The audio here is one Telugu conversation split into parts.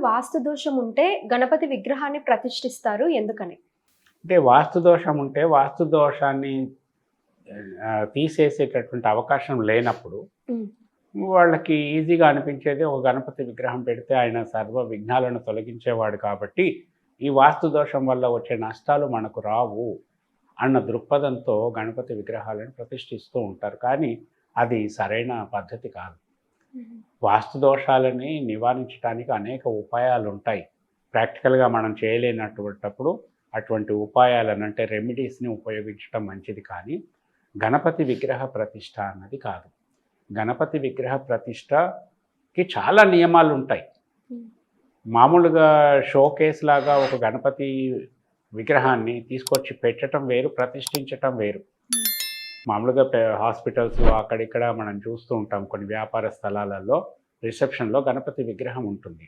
వాస్తు దోషం ఉంటే గణపతి విగ్రహాన్ని ప్రతిష్ఠిస్తారు ఎందుకని? అంటే వాస్తు దోషం ఉంటే వాస్తు దోషాన్ని తీసేసేటటువంటి అవకాశం లేనప్పుడు. వాళ్ళకి ఈజీగా అనిపించేది ఒక గణపతి విగ్రహం పెడితే ఆయన సర్వ విఘ్నాలను తొలగించేవాడు కాబట్టి ఈ వాస్తు దోషం వల్ల వచ్చే నష్టాలు మనకు రావు అన్న దృక్పథంతో గణపతి విగ్రహాలను ప్రతిష్ఠిస్తూ ఉంటారు. కానీ అది సరైన పద్ధతి కాదు. వాస్తు దోషాలని నివారించడానికి అనేక ఉపాయాలు ఉంటాయి ప్రాక్టికల్గా మనం చేయలేనటువంటప్పుడు అటువంటి ఉపాయాలను అంటే రెమెడీస్ని ఉపయోగించడం మంచిది కానీ గణపతి విగ్రహ ప్రతిష్ట అన్నది కాదు గణపతి విగ్రహ ప్రతిష్టకి చాలా నియమాలు ఉంటాయి. మామూలుగా షోకేస్ లాగా ఒక గణపతి విగ్రహాన్ని తీసుకొచ్చి పెట్టడం వేరు ప్రతిష్ఠించటం వేరు. మామూలుగా హాస్పిటల్స్లో అక్కడిక్కడ మనం చూస్తూ ఉంటాం కొన్ని వ్యాపార స్థలాలలో. రిసెప్షన్లో గణపతి విగ్రహం ఉంటుంది.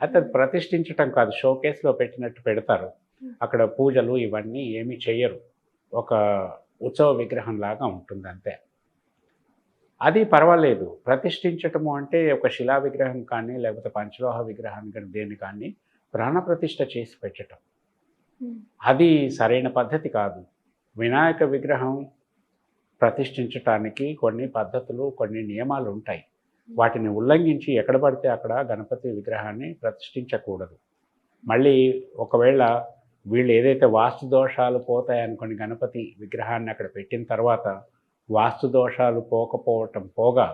అయితే అది ప్రతిష్ఠించటం కాదు షోకేస్లో పెట్టినట్టు పెడతారు. అక్కడ పూజలు ఇవన్నీ ఏమీ చెయ్యరు. ఒక ఉత్సవ విగ్రహం లాగా ఉంటుంది అంతే. అది పర్వాలేదు. ప్రతిష్ఠించటము అంటే ఒక శిలా విగ్రహం కానీ లేకపోతే పంచలోహ విగ్రహం కానీ దేని కానీ ప్రాణప్రతిష్ఠ చేసి పెట్టడం అది సరైన పద్ధతి కాదు. వినాయక విగ్రహం ప్రతిష్ఠించటానికి కొన్ని పద్ధతులు కొన్ని నియమాలు ఉంటాయి వాటిని ఉల్లంఘించి ఎక్కడ పడితే అక్కడ గణపతి విగ్రహాన్ని ప్రతిష్ఠించకూడదు. మళ్ళీ ఒకవేళ వీళ్ళు ఏదైతే వాస్తు దోషాలు పోతాయనుకొని గణపతి విగ్రహాన్ని అక్కడ పెట్టిన తర్వాత వాస్తు దోషాలు పోకపోవటం పోగా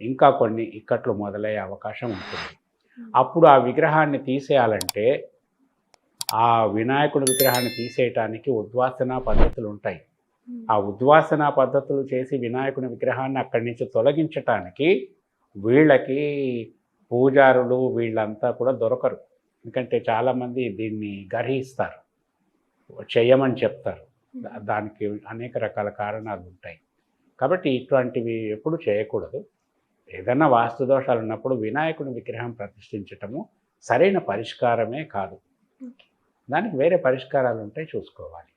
ఇంకా కొన్ని ఇక్కట్లు మొదలయ్యే అవకాశం ఉంటుంది. అప్పుడు ఆ విగ్రహాన్ని తీసేయాలంటే ఆ వినాయకుడి విగ్రహాన్ని తీసేయటానికి ఉద్వాసన పద్ధతులు ఉంటాయి ఆ ఉద్వాసన పద్ధతులు చేసి వినాయకుని విగ్రహాన్ని అక్కడి నుంచి తొలగించటానికి వీళ్ళకి పూజారులు వీళ్ళంతా కూడా దొరకరు. ఎందుకంటే చాలామంది దీన్ని గర్హిస్తారు. చెయ్యమని చెప్తారు. దానికి అనేక రకాల కారణాలు ఉంటాయి. కాబట్టి ఇటువంటివి ఎప్పుడు చేయకూడదు. ఏదైనా వాస్తు దోషాలు ఉన్నప్పుడు వినాయకుని విగ్రహం ప్రతిష్ఠించటము సరైన పరిష్కారమే కాదు. దానికి వేరే పరిష్కారాలు ఉంటాయి చూసుకోవాలి.